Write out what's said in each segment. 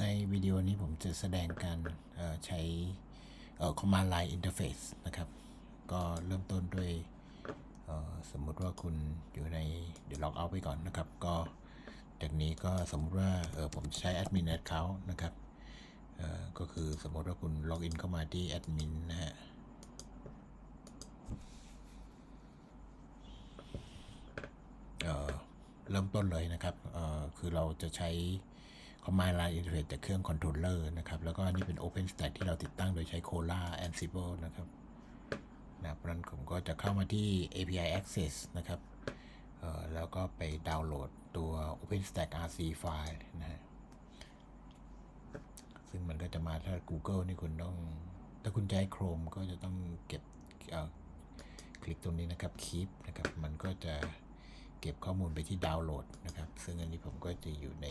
ในวิดีโอนี้ผมจะแสดงการใช้เอ่อ command line interface นะครับ ก็เริ่มต้นด้วยสมมติว่าคุณอยู่ในเดี๋ยวล็อกเอาไปก่อนนะครับ ก็จากนี้ก็สมมติว่าเออผมใช้ admin account นะครับก็คือสมมติว่าคุณล็อกอินเข้ามาที่ admin นะฮะเเริ่มต้นเลยนะครับคือเราจะใช้ command line interface จากเครื่อง controller นะครับ แล้วก็อันนี่เป็น OpenStack ที่เราติดตั้งโดยใช้ Cola Ansible นะครับนะเพราะนั้นผมก็จะเข้ามาที่ API Access นะครับเออแล้วก็ไปดาวน์โหลดตัว OpenStack RC ไฟล์นะฮะซึ่งมันก็จะมาถ้า Google นี่คุณต้อง ถ้าคุณใช้ Chrome ก็จะต้องเก็บเอ่อคลิกตรงนี้นะครับ Keep นะครับ มันก็จะเก็บข้อมูลไปที่ดาวน์โหลดนะครับ ซึ่งอันนี้ผมก็จะอยู่ใน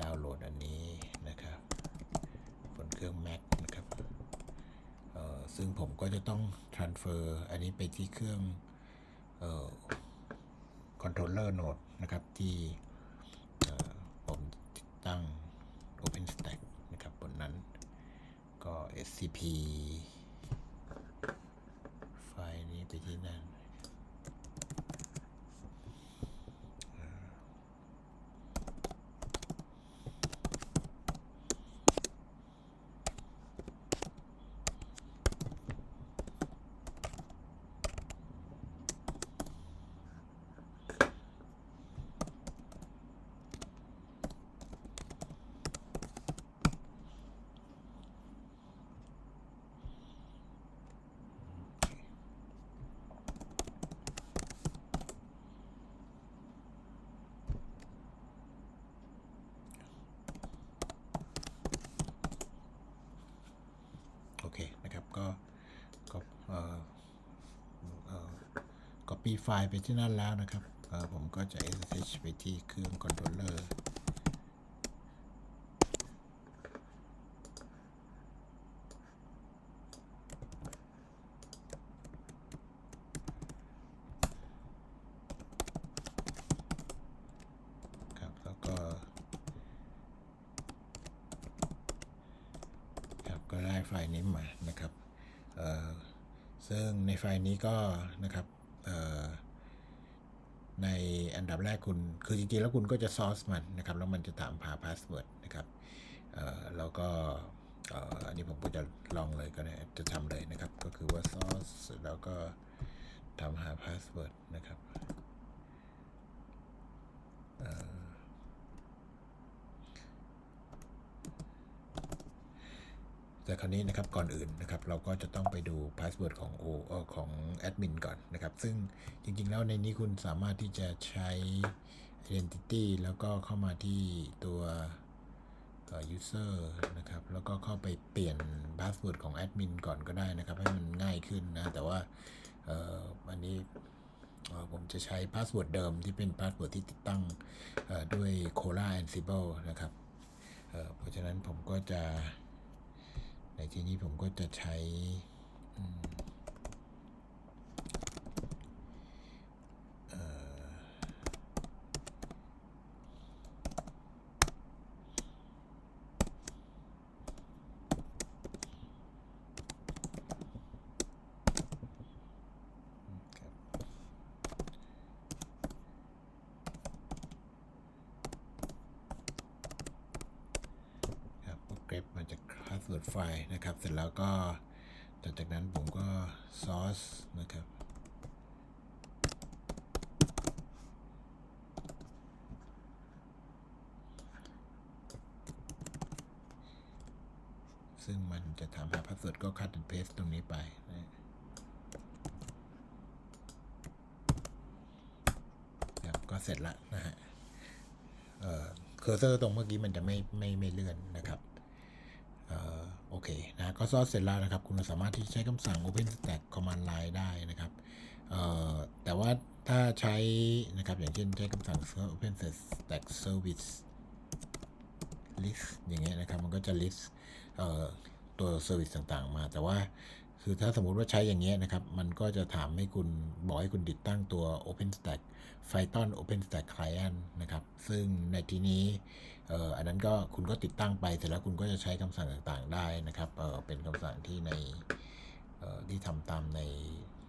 ดาวน์โหลดอันนี้นะครับบนเครื่อง Mac นะครับเออซึ่งผมก็จะต้อง transfer อันนี้ไปที่เครื่องเอ่อ controller node นะครับ ที่ผมตั้ง OpenStack นะครับบนนั้นก็ scp ไฟล์นี้ไปที่นั่น โอเคนะครับ ก็ก็เอ่อเอ่อ copy ไฟล์ไปที่นั่นแล้วนะครับผมก็จะ SSH ไปที่เครื่อง controller ครับแล้วก็ครับก็ได้ไฟล์นี้มานะครับเอ่อซึ่งในไฟล์นี้ก็นะครับเอ่อในอันดับแรก คุณคือจริงๆแล้วคุณก็จะซอสมันนะครับแล้วมันจะถามหาพาสเวิร์ดนะครับแล้วก็อันนี้ผมก็จะลองเลยก็ได้จะทำเลยนะครับ ก็คือว่าซอสแล้วก็ทำหาพาสเวิร์ดนะครับเอ่อ แต่คราวนี้นะครับก่อนอื่นนะครับเราก็จะต้องไปดูพาสเวิร์ดของโออของแอดมินก่อนนะครับ ซึ่งจริงๆแล้วในนี้คุณสามารถที่จะใช้ identity แล้วก็เข้ามาที่ตัวเอ่อ user นะครับ แล้วก็เข้าไปเปลี่ยนพาสเวิร์ดของแอดมินก่อนก็ได้นะครับ ให้มันง่ายขึ้นนะ แต่ว่าอันนี้ผมจะใช้พาสเวิร์ดเดิมที่เป็นพาสเวิร์ดที่ติดตั้งด้วย Cola Ansible นะครับเอ่อเพราะฉะนั้นผมก็จะ ในที่นี้ผมก็จะใช้อืมเอ่อครับครับก็เก็บมาจาก password ไฟล์นะครับ เสร็จแล้วก็ต่อจากนั้นผมก็ source นะครับ ซึ่งมันจะถามหา password ก็ cut and paste ตรงนี้ไปนะครับก็เสร็จละนะฮะเออเคอร์เซอร์ตรงเมื่อกี้มันจะไม่ไม่ไม่เลื่อนนะครับ เอ่อโอเคนะ ก็ซอสเสร็จแล้วนะครับ คุณสามารถที่ใช้คำสั่ง OpenStack Command Line ได้นะครับแต่ว่าถ้าใช้นะครับอย่างเช่นใช้คำสั่ง OpenStack Service list อย่างเงี้ยนะครับ มันก็จะ list ตัว service ต่างๆ มา แต่ว่าคือถ้าสมมุติว่าใช้อย่างเงี้ยนะครับ มันก็จะถามให้คุณบอกให้คุณติดตั้งตัว OpenStack Python OpenStack Client นะครับ ซึ่งในที่นี้ อ่ออันนั้นก็คุณก็ติดตั้งไปเสร็จแล้วคุณก็จะใช้คำสั่งต่างๆได้นะครับเอ่อเป็นคำสั่งที่ในเอ่อที่ทำตามใน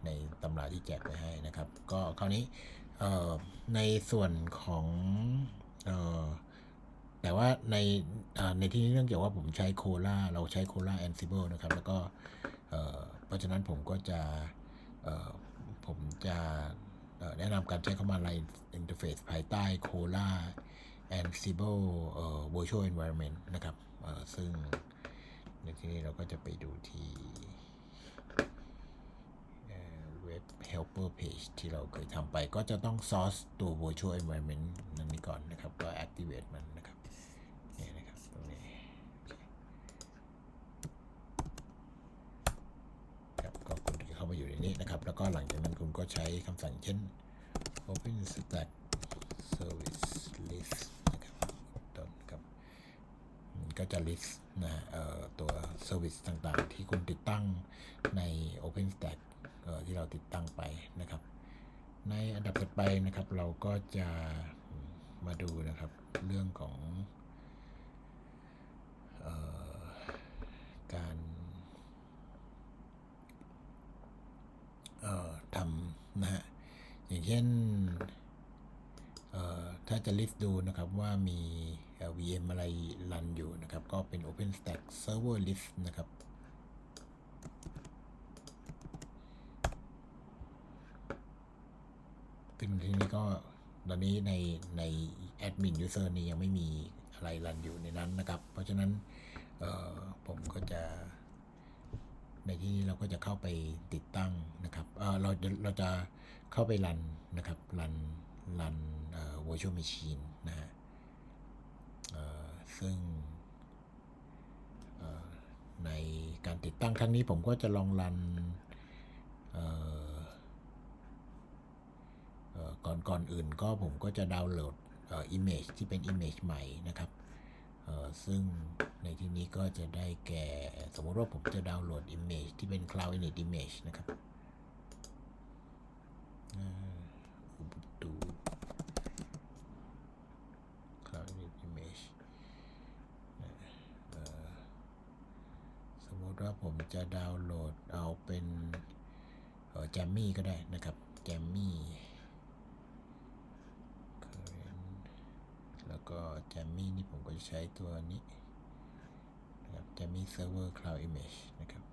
ในตำราที่แจกไปให้นะครับ ก็คราวนี้เอ่อในส่วนของเอ่อแต่ว่าในในที่นี้เนื่องจากว่าผมใช้โคล่าเราใช้โคล่า Ansible นะครับ แล้วก็เพราะฉะนั้นผมก็จะผมจะแนะนำการใช้ Command Line Interface ภายใต้ Cola Ansible เอ่อ Virtual Environment นะครับเอ่อซึ่งในที่นี้เราก็จะไปดูที่เอ่อ Web Helper Page ที่เราเคยทำไปก็จะต้อง source ตัว Virtual Environment นั่นนี้ก่อนนะครับ ก็ activate มันนะครับนี่นะครับตรงนี้ครับก็คุณจะเข้ามาอยู่ในนี้นะครับ แล้วก็หลังจากนั้นคุณก็ใช้คำสั่งเช่น OpenStack Service List นะครับต้นครับมัน ก็จะ list นะเออตัว service ต่างๆ ที่คุณติดตั้งใน OpenStack ที่เราติดตั้งไปนะครับ ในอันดับถัดไปนะครับ เราก็จะมาดูนะครับเรื่องของออการทำนะฮะอย่างเช่นเออถ้าจะ list ดูนะครับว่ามี VM อะไรรันอยู่นะครับ ก็เป็น OpenStack Server List นะครับ ซึ่งที่นี้ก็ตอนนี้ในในแอดมินยูเซอร์นี่ยังไม่มีอะไรรันอยู่ในนั้นนะครับ เพราะฉะนั้นผมก็จะในที่นี้เราก็จะเข้าไปติดตั้งนะครับเเราจะเราจะเข้าไปรันนะครับ รันรันเอ่อ virtual machine น ซึ่งในการติดตั้งครั้งนี้ผมก็จะลองรันก่อนก่อนอื่นก็ผมก็จะดาวน์โหลดอ่อ image ที่เป็น image ใหม่นะครับซึ่งในที่นี้ก็จะได้แก่ สมมติว่าผมจะดาวน์โหลด image ที่เป็น cloud init image นะครับอ่า Ubuntu cloud init image นะเอ่อ แล้วผมจะดาวน์โหลดเอาเป็นแจมมี่ก็ได้นะครับแจมมี่แล้วก็แจมมี่นี่ผมก็จะใช้ตัวนี้นะครับแจมมี่เซิร์ฟเวอร์คลาวด์อิมเมจนะครับ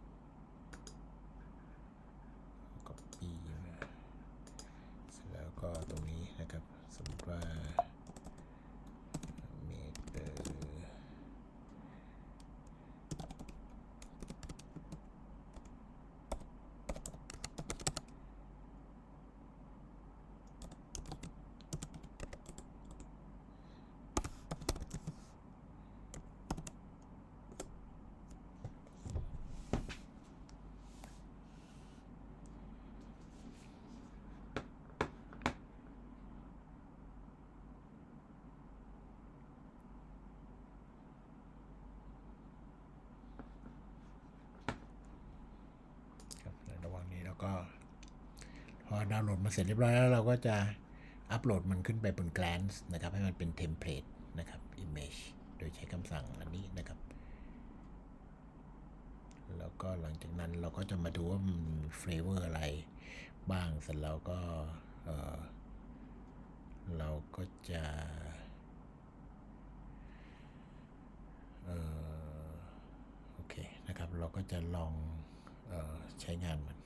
copy มาเสร็จแล้วก็ตรงนี้นะครับ สมมติว่า meter ครับในระหว่างนี้เรา ก็พอดาวน์โหลดมาเสร็จเรียบร้อยแล้วเราก็จะอัปโหลดมันขึ้นไปบน Glance นะครับ ให้มันเป็นเทมเพลตนะครับ Image โดยใช้คำสั่งอันนี้นะครับ แล้วก็หลังจากนั้นเราก็จะมาดูว่ามันเฟลเวอร์อะไรบ้างเสร็จแล้วก็เออเราก็จะเออโอเคนะครับ เราก็จะลองเออใช้งานมัน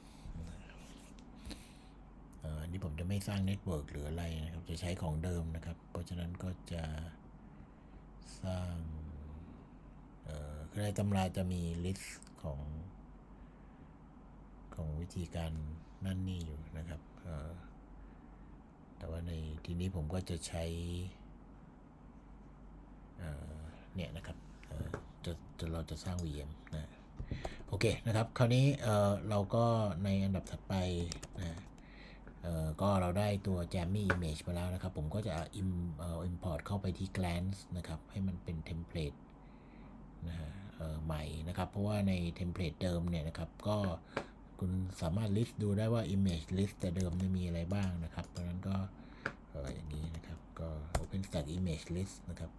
อันนี้ผมจะไม่สร้างเน็ตเวิร์กหรืออะไรนะครับ จะใช้ของเดิมนะครับ เพราะฉะนั้นก็จะสร้างเอ่อคือในตำราจะมีลิสต์ของ ของวิธีการนั่นนี่อยู่นะครับ แต่ว่าในทีนี้ผมก็จะใช้เเนี่ยนะครับจะจะเราจะสร้าง VM นะโอเคนะครับ คราวนี้เเราก็ในอันดับถัดไปนะ เอ่อก็เราได้ตัว Jammy Image มาแล้วนะครับ ผมก็จะ im เอ่อ import เข้าไปที่ Glance นะครับ ให้มันเป็นเทมเพลตนะฮะเอ่อใหม่นะครับ เพราะว่าในเทมเพลตเดิมเนี่ยนะครับ ก็คุณสามารถ list ดูได้ว่า image list แต่เดิมไม่มีอะไรบ้างนะครับ เพราะฉะนั้นก็เอออย่างนี้นะครับ ก็ OpenStack Image List นะครับ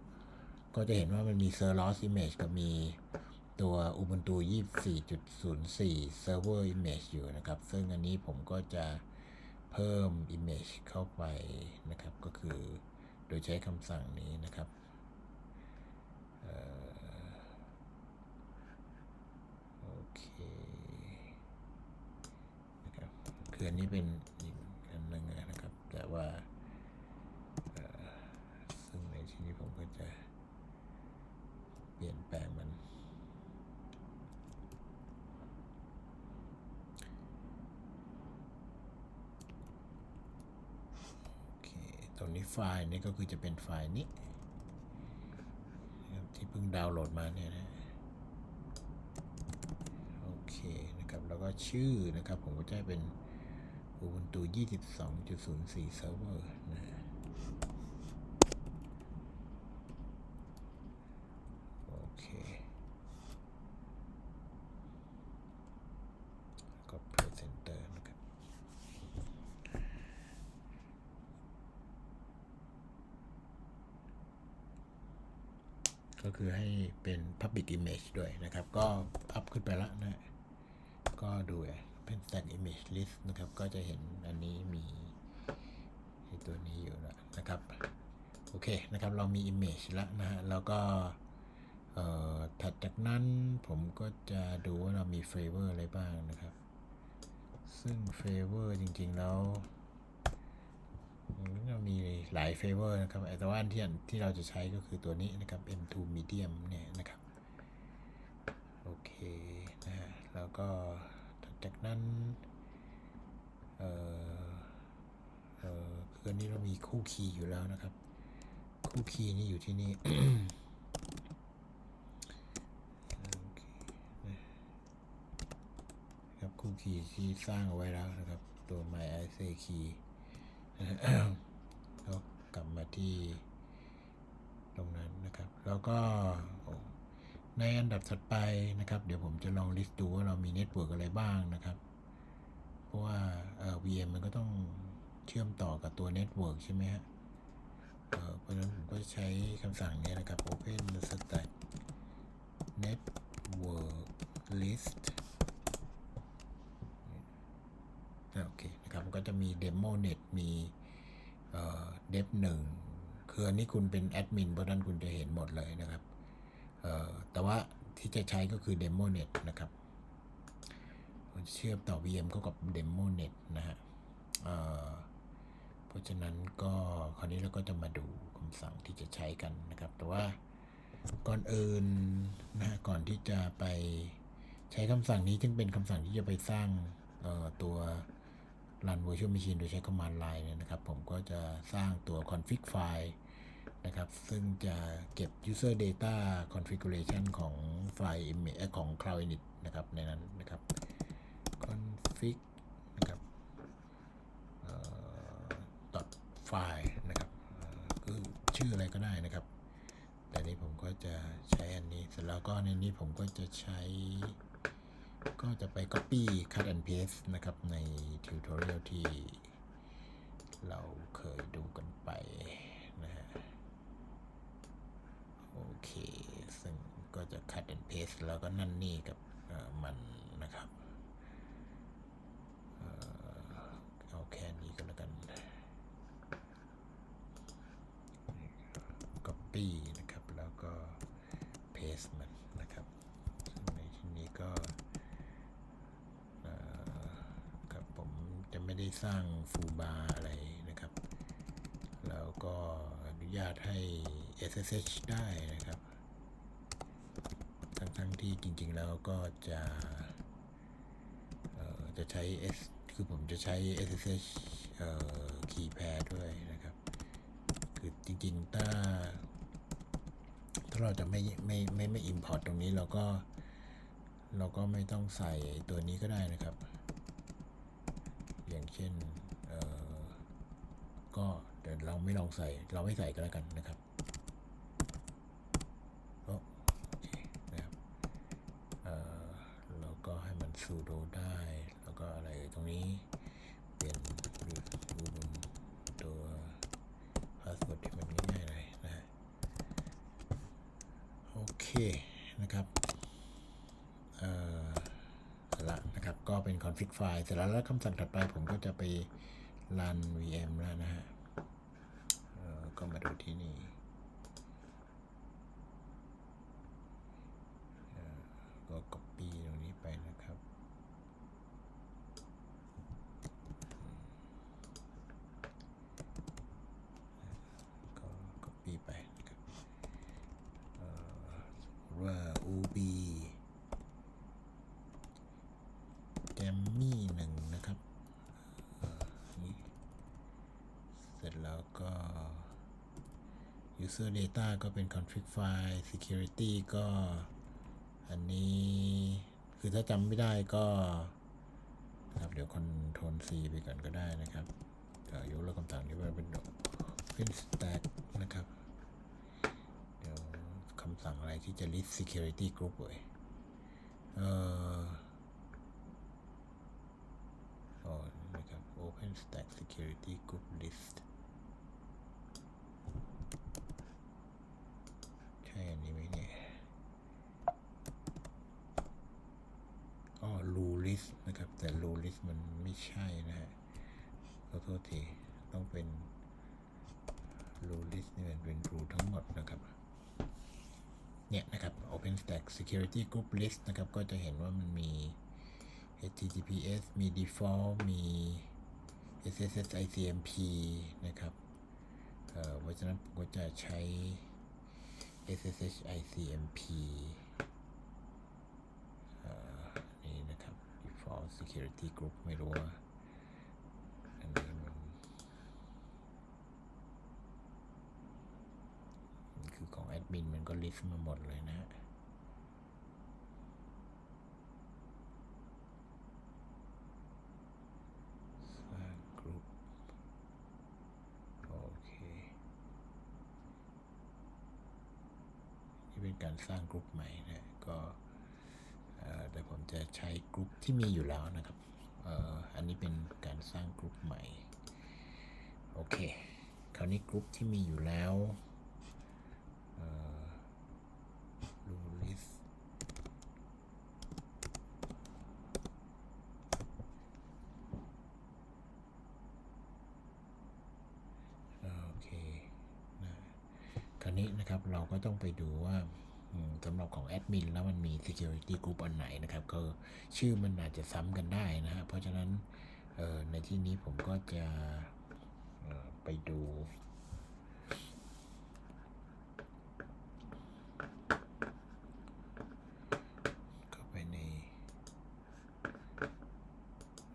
ก็จะเห็นว่ามันมี Serlos Image กับมีตัว Ubuntu 24.04 Server Image อยู่นะครับ ซึ่งอันนี้ผมก็จะ เพิ่ม Image เข้าไปนะครับ ก็คือโดยใช้คำสั่งนี้นะครับออโอเคนะครับคืออันนี้เป็นหนึ่งนะครับ แต่ว่าเอ่อซึ่งในที่นี้ผมก็จะเปลี่ยนแปลงมัน โอเค ตรงนี้ ไฟล์นี้ก็คือจะเป็นไฟล์นี้ที่เพิ่งดาวน์โหลดมาเนี่ยนะโอเคนะครับแล้วก็ชื่อนะครับผมก็จะเป็น Ubuntu 22.04 Server นะฮะโอเค ก็ Presenter นะครับ ก็คือให้เป็น Public Image ด้วยนะครับ ก็อัพขึ้นไปแล้วนะ ก็ดูเป็น Stack Image List นะครับ ก็จะเห็นอันนี้มีตัวนี้อยู่แล้วนะครับ โอเคนะครับ เรามี Image แล้วนะฮะ แล้วก็ถัดจากนั้นผมก็จะดูว่าเรามี Flavor อะไรบ้างนะครับ ซึ่ง Flavor จริง ๆ แล้ว มันก็มีหลายเฟเวอร์นะครับแต่ว่านที่ที่เราจะใช้ก็คือตัวนี้นะครับ M2 Medium เนี่ยนะครับ โอเคนะฮะแล้วก็จากนั้น เออเออคืออันนี้เรามีคู่คีย์อยู่แล้วนะครับ คู่คีย์นี่อยู่ที่นี่คนะครับคู่คีย์ที่สร้างเอาไว้แล้วนะครับ ตัว My i c key แล้วกลับมาที่ตรงนั้นนะครับ แล้วก็ในอันดับถัดไปนะครับ เดี๋ยวผมจะลองลิสต์ดูว่าเรามีเน็ตเวิร์กอะไรบ้างนะครับ เพราะว่าเอ่อ VM มันก็ต้องเชื่อมต่อกับตัวเน็ตเวิร์กใช่ไหมฮะเอ่อเพราะฉะนั้นผมก็ใช้คำสั่งนี้นะครับ open stack network list อะโอเคนะครับมัน ก็จะมี demo net มีเอ่อ dev หนึ่งคืออันนี้คุณเป็นแอดมินเพราะนั้นคุณจะเห็นหมดเลยนะครับ แต่ว่าที่จะใช้ก็คือ demo net นะครับ เชื่อมต่อ VM เข้ากับ demo net นะฮะเเพราะฉะนั้นก็คราวนี้เราก็จะมาดูคำสั่งที่จะใช้กันนะครับ แต่ว่าก่อนอื่นนะก่อนที่จะไปใช้คำสั่งนี้ซึ่งเป็นคำสั่งที่จะไปสร้างตัว รัน virtual machine โดยใช้ command line เนี่ยนะครับ ผมก็จะสร้างตัว config file นะครับ ซึ่งจะเก็บ user data configuration ของไฟล์ image เอ่อของ cloud init นะครับ ในนั้นนะครับ config นะครับ dot file นะครับคือชื่ออะไรก็ได้นะครับ แต่นี้ผมก็จะใช้อันนี้ เสร็จแล้วก็ในนี้ผมก็จะใช้ ก็จะไป copy cut and paste นะครับใน tutorial ที่เราเคยดูกันไปนะฮะโอเค ซึ่งก็จะ cut and paste แล้วก็นั่นนี่กับมันนะครับเอ่อเอาแค่นี้ก็แล้วกัน copy นะครับ แล้วก็ paste มันนะครับซึ่งในที่นี้ก็ เอ่อครับผมจะไม่ได้ สร้างฟูบาร์อะไรนะครับ แล้วก็อนุญาตให้ SSH ได้นะครับ ทั้งๆที่จริงๆแล้วก็จะเอ่อจะใช้ S คือผมจะใช้ SSH เอ่อ keypair ด้วยนะครับ คือจริงๆ ถ้า ถ้าเราจะไม่ไม่ไม่ไม่ import ตรงนี้เราก็ เราก็ไม่ต้องใส่ตัวนี้ก็ได้นะครับ อย่างเช่นเอ่อก็เดี๋ยวเรา ไม่ลองใส่ เราไม่ใส่ก็แล้วกันนะครับโอ้โอเคนะครับเอ่อเราก็ให้มัน sudo ได้ แล้วก็อะไรตรงนี้เปลี่ยนดูตัว password ที่มันง่ายๆเลยนะฮะเคนะครับเอ่อละนะครับ ก็เป็น config file เสร็จแล้วแล้วคำสั่งถัดไปผมก็จะไปรัน VM แล้วนะฮะ ก็มาดูที่นี่เอ่อก็ copy ตรงนี้ไปนะครับ ก็ copy ไปนะครับเอ่อสมมุติว่า UB แกมมี่หนึ่งนะครับเอ่อนี่เสร็จแล้วก็ user data ก็เป็น config file security ก็อันนี้คือถ้าจำไม่ได้ก็ครับเดี๋ยวคอนโทรล C ไปก่อนก็ได้นะครับเอ่อยกเลิกคำสั่งนี้ไปเป็น open stack นะครับ เดี๋ยวคำสั่งอะไรที่จะ list security group เว้ยเอ่ออ๋อนะครับ open stack security group list ใช่อันนี้ไหมเนี่ย อ๋อ rule list นะครับ แต่ rule list มันไม่ใช่นะฮะขอโทษทีต้องเป็น rule list นี่มันเป็น rule ทั้งหมดนะครับเนี่ยนะครับ OpenStack Security Group List นะครับ ก็จะเห็นว่ามันมี HTTPS มี default มี SSH ICMP นะครับเพราะฉะนั้นผมก็จะใช้ SSH ICMP เอ่อนี่นะครับ default security group ไม่รู้ว่าอันนี้มันคือของแอดมินมันก็ลิสต์มาหมดเลยนะฮะสร้างกลุ่มโอเค นี่เป็นการสร้างกลุ่มใหม่นะก็เอ่อเดี๋ยวผมจะใช้กลุ่ม ที่มีอยู่แล้วนะครับเอ่ออันนี้เป็นการสร้างกลุ่มใหม่ โอเค คราวนี้กลุ่มที่มีอยู่แล้วเอ่อ rule list โอเคนะคราวนี้นะครับเราก็ต้องไปดูว่า สำหรับของแอดมินแล้วมันมี security group อันไหนนะครับ ก็ชื่อมันอาจจะซ้ำกันได้นะฮะเพราะฉะนั้นในที่นี้ผมก็จะไปดู เข้าไปใน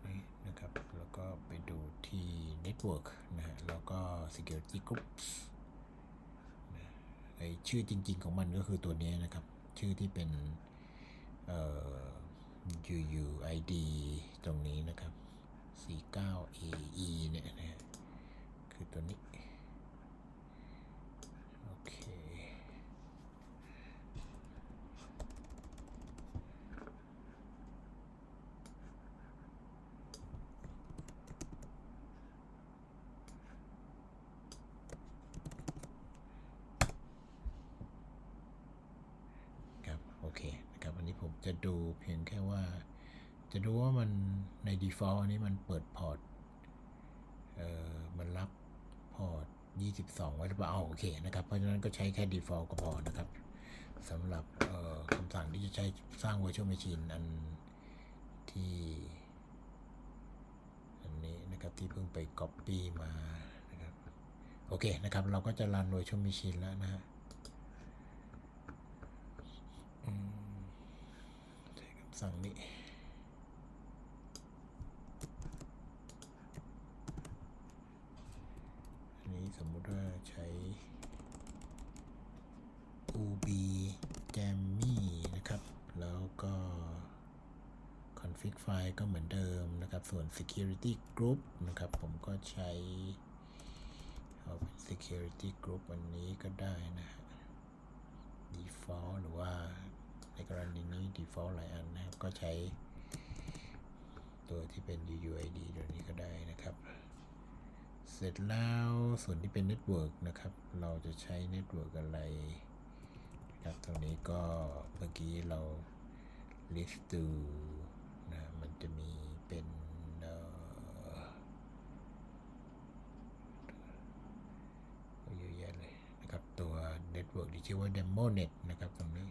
นี่นะครับ แล้วก็ไปดูที่ Network นะฮะ แล้วก็ Security Groups นะไอ ชื่อจริง ๆ ของมันก็คือตัวนี้นะครับ ชื่อที่เป็นเอ่อ UUID ตรงนี้นะครับ 49AE เนี่ยนะฮะคือตัวนี้ โอเค ครับ โอเคนะครับอันนี้ผมจะ ดูเพียงแค่ว่า จะดูว่ามันใน default อันนี้มันเปิดพอร์ตเอ่อมันรับพอร์ต 22 ไว้หรือเปล่าโอเคนะครับ เพราะฉะนั้นก็ใช้แค่ default ก็พอนะครับสำหรับคำสั่งที่จะใช้สร้าง virtual machine อันที่อันนี้นะครับที่เพิ่งไป copy มานะครับโอเคนะครับ เราก็จะรัน virtual machine แล้วนะฮะอืมใช้คำ สั่งนี้อันนี้สมมุติว่าใช้ UB Jammy นะครับ แล้วก็ config file ก็เหมือนเดิมนะครับ ส่วน security group นะครับ ผมก็ใช้เอาเป็น security group อันนี้ก็ได้นะฮะ default หรือว่า กรณีนี้ default หลายอันนะครับ ก็ใช้ตัวที่เป็น UUID ตัวนี้ก็ได้นะครับ เสร็จแล้วส่วนที่เป็น network นะครับ เราจะใช้ network อะไรนะครับตรงนี้ก็เมื่อกี้เรา list ดูนะมันจะมีเป็นเอ่อเยอะแยะเลยนะครับ ตัว network ที่ชื่อว่า demonet นะครับตรงนี้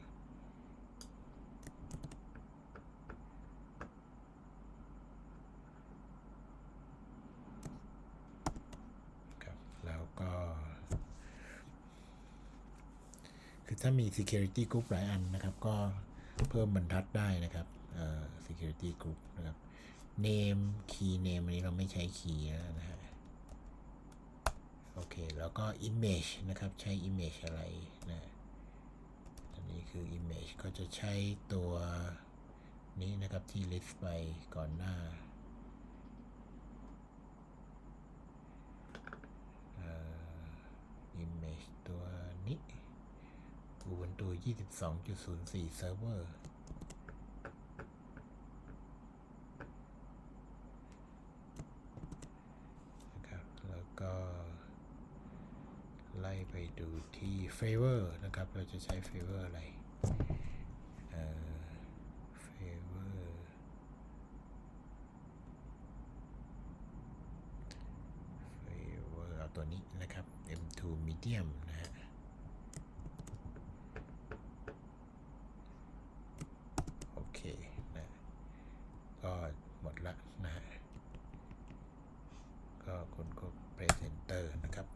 ครับแล้วก็ คือถ้ามี security group หลายอันนะครับ ก็เพิ่มบรรทัดได้นะครับเอ่อ security group นะครับ name key name อันนี้เราไม่ใช้ key แล้วนะฮะโอเค แล้วก็ image นะครับ ใช้ image อะไรนะอันนี้คือ image ก็จะใช้ตัวนี้นะครับที่ list ไปก่อนหน้าอ่อ image ตัวนี้ Ubuntu 22.04 server นะครับ แล้วก็ไล่ไปดูที่ favor นะครับ เราจะใช้ favor อะไร เอ่อ favor favor เอาตัวนี้นะครับ M2 medium นะฮะ โอเคนะก็หมดละนะฮะ ก็คุณก็ presenter นะครับ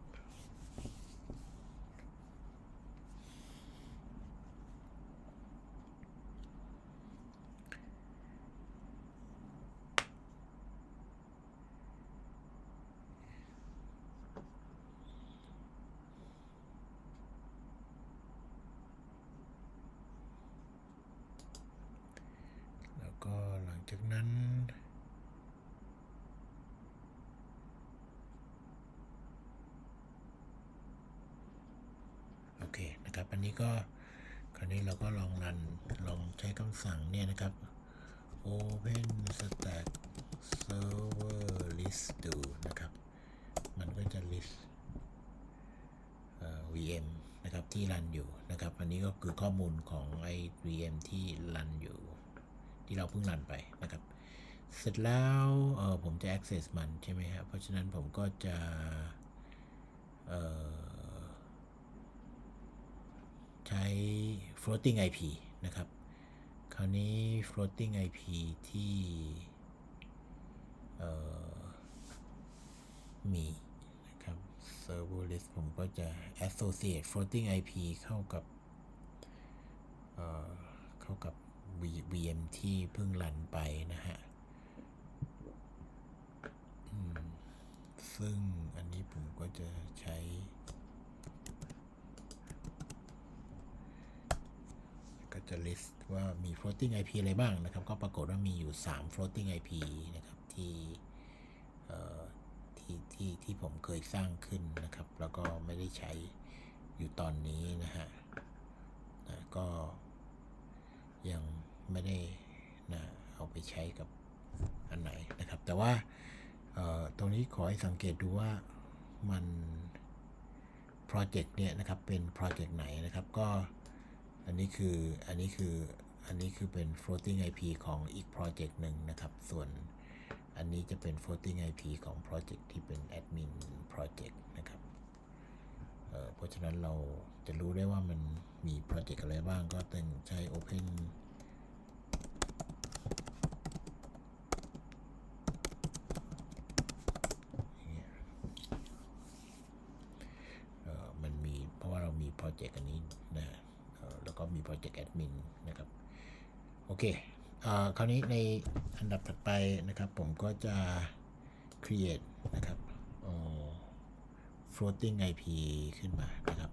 แล้วก็หลังจากนั้น โอเค นะครับ อันนี้ก็คราวนี้เราก็ลองรันลองใช้คำสั่งเนี่ยนะครับ open stack server list ดูนะครับ มันก็จะ list VM นะครับที่รันอยู่นะครับ อันนี้ก็คือข้อมูลของไอ้ VM ที่รันอยู่ ที่เราเพิ่งรันไปนะครับ เสร็จแล้วผมจะ access มันใช่ไหมครับเพราะฉะนั้นผมก็จะเอ่อ ช้ floating IP นะครับ คราวนี้ floating IP ที่มีนะครับ server list ผมก็จะ associate floating IP เข้ากับเเข้ากับ VM ที่เพิ่งรันไปนะฮะ ซึ่งอันนี้ผมก็จะใช้ ก็จะ list ว่ามี floating IP อะไรบ้างนะครับ ก็ปรากฏว่ามีอยู่ 3 floating IP นะครับที่ที่ที่ที่ผมเคยสร้างขึ้นนะครับ แล้วก็ไม่ได้ใช้อยู่ตอนนี้นะฮะนะก็ยังไม่ได้นะเอาไปใช้กับอันไหนนะครับ แต่ว่าตรงนี้ขอให้สังเกตดูว่ามันโปรเจกต์เนี่ยนะครับเป็นโปรเจกต์ไหนนะครับก็ อันนี้คืออันนี้คืออันนี้คือเป็น floating IP ของอีกโปรเจกต์หนึ่งนะครับ ส่วนอันนี้จะเป็น floating IP ของโปรเจกต์ที่เป็น admin project นะครับเออเพราะฉะนั้นเราจะรู้ได้ว่ามันมีโปรเจกต์อะไรบ้างก็ต้องใช้ open อย่างเงี้ยเอ่อมันมีเพราะว่าเรามีโปรเจกต์อันนี้นะเอ่อแล้วก็ มี Project Admin นะครับ โอเคอคราวนี้ในอันดับถัดไปนะครับ ผมก็จะ create นะครับ floating IP ขึ้นมานะครับ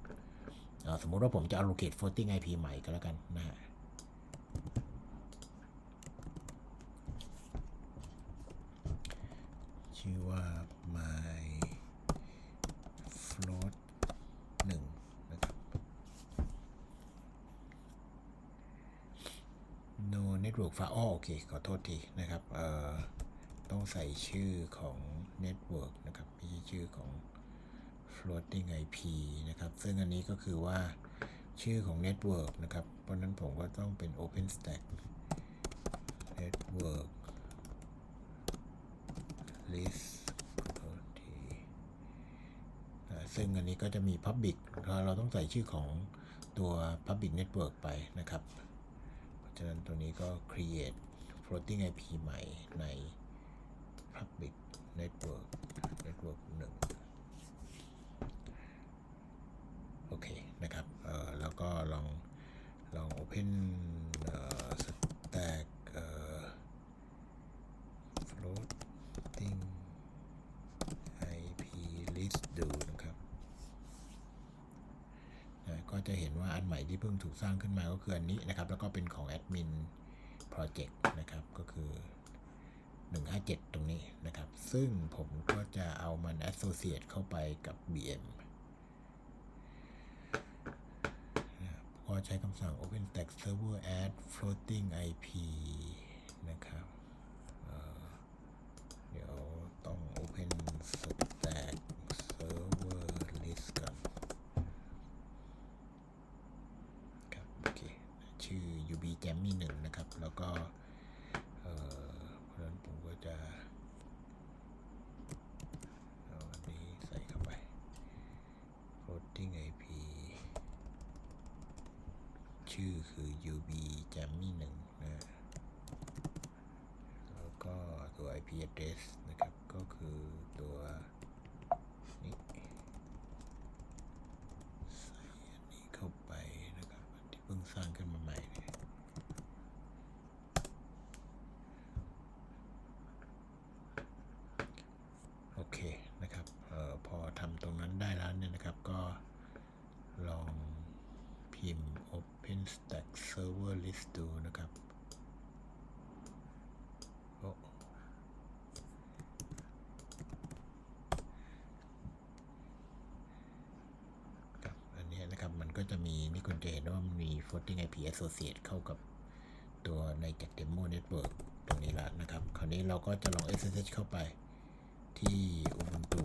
สมมุติว่าผมจะ allocate floating IP ใหม่ก็แล้วกันนะฮะ ชื่อว่า my float หนึ่งนะครับ no network file อ้อโอ เค ขอโทษทีนะครับเอ่อต้องใส่ชื่อของ network นะครับไม่ใช่ชื่อของ floating IP นะครับ ซึ่งอันนี้ก็คือว่าชื่อของ Network นะครับ เพราะนั้นผมก็ต้องเป็น OpenStack Network list อ่าซึ่งอันนี้ก็จะมี Public เราเราต้องใส่ชื่อของตัว Public Network ไปนะครับ เพราะฉะนั้นตัวนี้ก็ create floating IP ใหม่ใน Public Network Network 1โอเคนะครับเอ่อแล้วก็ลองลอง Open เอ่อ Stack เอ่อ floating IP list ดูนะครับก็จะเห็นว่าอันใหม่ที่เพิ่งถูกสร้างขึ้นมาก็คืออันนี้นะครับ แล้วก็เป็นของ Admin Project นะครับก็คือ 157 ตรงนี้นะครับ ซึ่งผมก็จะเอามัน associate เข้าไปกับ BM ก็ใช้คำสั่ง OpenStack Server add floating IP นะครับเอ่อเดี๋ยวต้อง OpenStack Server List ก่อนครับ โอเค ชื่อ UB Jammy 1 นะครับ แล้วก็ เอ่อ เพราะฉะนั้นผมก็จะ เอาอันนี้ใส่เข้าไป floating IP ชื่อคือ UB Jammy 1 นะ แล้วก็ตัว IP address นะครับ ก็คือตัวนี้ ใส่อันนี้เข้าไปนะครับอันที่เพิ่งสร้างขึ้นมาใหม่เนี่ย โอเคนะครับเออพอทำตรงนั้นได้แล้วเนี่ยนะครับ ก็ลองพิมพ์ OpenStack Server List ดูนะครับอ้ครับอันนี้นะครับมันก็จะมีนี่คุณจะเห็นว่ามันมี floating IP associate เข้ากับตัวในจาก demo network ตรงนี้ล้วนะครับ คราวนี้เราก็จะลอง SSH เข้าไปที่ Ubuntu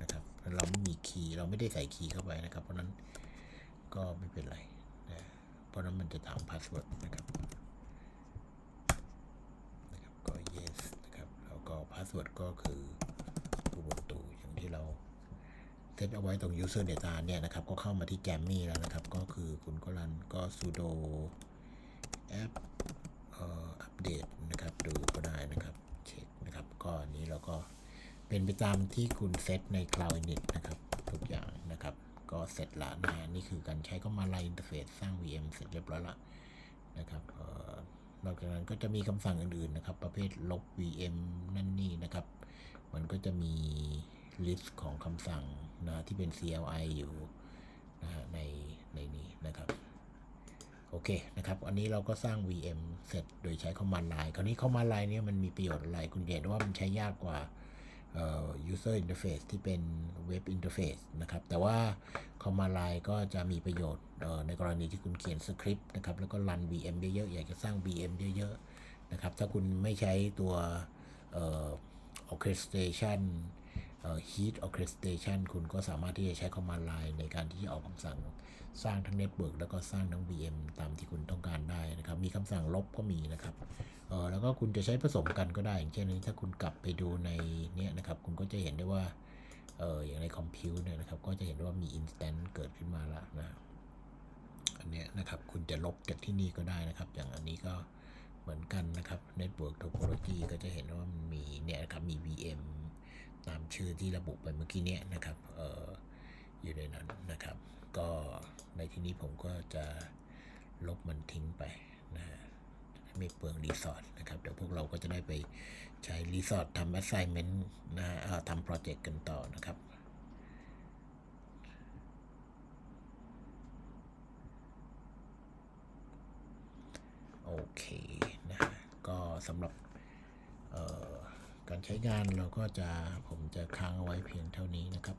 นะครับ เราไม่มีคีย์เราไม่ได้ใส่คีย์เข้าไปนะครับ เพราะนั้นก็ไม่เป็นไร ราะนั้นมันจะถามพาสเวิร์ดนะครับนะครับ ก็ yes นะครับ แล้วก็พาสเวิร์ดก็คือ Ubuntu อย่างที่เราเซตเอาไว้ตรง user data เนี่ยนะครับ ก็เข้ามาที่ Jammy แล้วนะครับ ก็คือคุณก็รันก็ sudo app อัปเดตนะครับ ดูก็ได้นะครับ เช็คนะครับ ก็อันนี้เราก็เป็นไปตามที่คุณเซตใน Cloud Init นะครับ ทุกอย่างนะครับ ก็เสร็จละนะนี่คือการใช้ก็มาไลน์อินเทอร์เฟซสร้าง VM เสร็จเรียบร้อยละนะครับนอกจากนั้นก็จะมีคำสั่งอื่นๆนะครับ ประเภทลบ VM นั่นนี่นะครับ มันก็จะมีลิสต์ของคำสั่งนะที่เป็น CLI อยู่นะฮะในในนี้นะครับโอเคนะครับอันนี้เราก็สร้าง VM เสร็จโดยใช้ command line คราวนี้ command line เนี่ยมันมีประโยชน์อะไร คุณเห็นว่ามันใช้ยากกว่า user interface ที่เป็น web interface นะครับ แต่ว่า command line ก็จะมีประโยชน์ในกรณีที่คุณเขียนสคริปต์นะครับ แล้วก็รัน VM เยอะๆ อยากจะสร้าง VM เยอะๆ นะครับ ถ้าคุณไม่ใช้ตัว orchestration heat orchestration คุณก็สามารถที่จะใช้ command line ในการที่จะออกคำสั่งสร้างทั้ง network แล้วก็สร้างทั้ง VM ตามที่คุณต้องการได้นะครับ มีคำสั่งลบก็มีนะครับ เออแล้วก็คุณจะใช้ผสมกันก็ได้ อย่างเช่นนี้ถ้าคุณกลับไปดูในเนี้ยนะครับ คุณก็จะเห็นได้ว่าเอออย่างในคอมพิวเนี่ยนะครับ ก็จะเห็นว่ามี instant เกิดขึ้นมาแล้วนะอันเนี้ยนะครับคุณจะลบจากที่นี่ก็ได้นะครับ อย่างอันนี้ก็เหมือนกันนะครับ Network Topology ก็จะเห็นว่ามันมีเนี่ยนะครับมี VM ตามชื่อที่ระบุไปเมื่อกี้เนี่ยนะครับเอออยู่ในนั้นนะครับ ก็ในที่นี้ผมก็จะลบมันทิ้งไป ไม่เปลืองรีสอร์ทนะครับเดี๋ยวพวกเราก็จะได้ไปใช้รีสอร์ททำ assignment นะฮะเอ่อทำโปรเจกต์กันต่อนะครับโอเคนะฮะก็สำหรับเอ่อการใช้งานเราก็จะผมจะค้างเอาไว้เพียงเท่านี้นะครับ